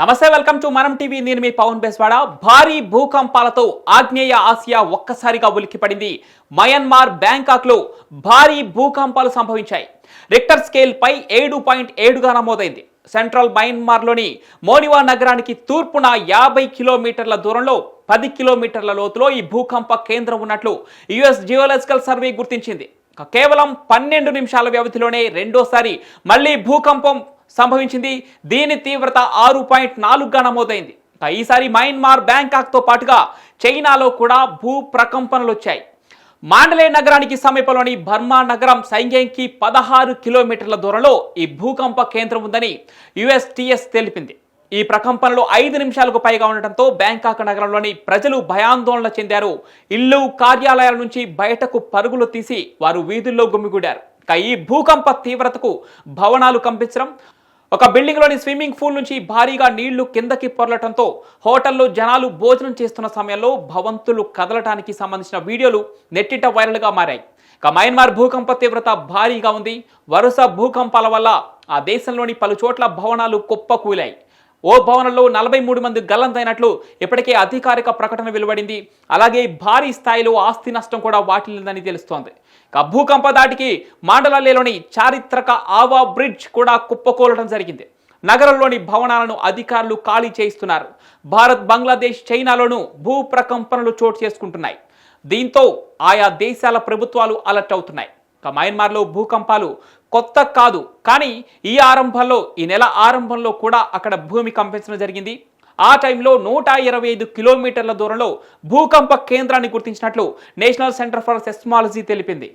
నమస్తే welcome to మనం TV. నేను మీ పవన్ బెస్వాడ. భారీ భూకంపాలతో ఆగ్నేయ ఆసియా ఒక్కసారిగా ఉలిక్కిపడింది. మయన్మార్ బ్యాంకాక్లో భారీ భూకంపాలు సంభవించాయి. రిక్టర్ స్కేల్ పై ఏడు పాయింట్ ఏడుగా నమోదైంది. సెంట్రల్ మయన్మార్లోని మోనివా నగరానికి తూర్పున యాభై కిలోమీటర్ల దూరంలో పది కిలోమీటర్ల లోతులో ఈ భూకంప కేంద్రం ఉన్నట్లు యుఎస్ జియోలాజికల్ సర్వే గుర్తించింది. కేవలం పన్నెండు నిమిషాల వ్యవధిలోనే రెండోసారి మళ్ళీ భూకంపం సంభవించింది. దీని తీవ్రత ఆరు పాయింట్ నాలుగుగా నమోదైంది. ఈసారి మయన్మార్ బ్యాంకాక్తో పాటుగా చైనాలో కూడా భూ ప్రకంపనలు వచ్చాయి. మాండలే నగరానికి సమీపంలోని బర్మా నగరం సైన్యంకి పదహారు కిలోమీటర్ల దూరంలో ఈ భూకంప కేంద్రం ఉందని యుఎస్టిఎస్ తెలిపింది. ఈ ప్రకంపనలో ఐదు నిమిషాలకు పైగా ఉండటంతో బ్యాంకాక్ నగరంలోని ప్రజలు భయాందోళన చెందారు. ఇల్లు కార్యాలయాల నుంచి బయటకు పరుగులు తీసి వారు వీధుల్లో గుమిగూడారు. ఈ భూకంప తీవ్రతకు భవనాలు కంపించడం ఒక బిల్డింగ్లోని స్విమ్మింగ్ పూల్ నుంచి భారీగా నీళ్ళు కిందకి పొరలటంతో హోటల్లో జనాలు భోజనం చేస్తున్న సమయంలో భవంతులు కదలటానికి సంబంధించిన వీడియోలు నెట్టిట వైరల్గా మారాయి. ఇక మయన్మార్ భూకంప తీవ్రత భారీగా ఉంది. వరుస భూకంపాల వల్ల ఆ దేశంలోని పలు చోట్ల భవనాలు కుప్పకూలాయి. ఓ భవనంలో నలభై మూడు మంది గల్లంతైనట్లు ఇప్పటికే అధికారిక ప్రకటన వెలువడింది. అలాగే భారీ స్థాయిలో ఆస్తి నష్టం కూడా వాటిల్లిందని తెలుస్తోంది. ఇక భూకంప దాటికి మాండలలేలోని చారిత్రక ఆవా బ్రిడ్జ్ కూడా కుప్పకూలడం జరిగింది. నగరంలోని భవనాలను అధికారులు ఖాళీ చేయిస్తున్నారు. భారత్ బంగ్లాదేశ్ చైనాలోనూ భూ ప్రకంపనలు చోటు చేసుకుంటున్నాయి. దీంతో ఆయా దేశాల ప్రభుత్వాలు అలర్ట్ అవుతున్నాయి. ఇక మయన్మార్లో భూకంపాలు కొత్త కాదు. కానీ ఈ ఆరంభంలో ఈ నెల ఆరంభంలో కూడా అక్కడ భూమి కంపించడం జరిగింది. ఆ టైంలో నూట ఇరవై ఐదు కిలోమీటర్ల దూరంలో భూకంప కేంద్రాన్ని గుర్తించినట్లు నేషనల్ సెంటర్ ఫర్ సెస్మాలజీ తెలిపింది.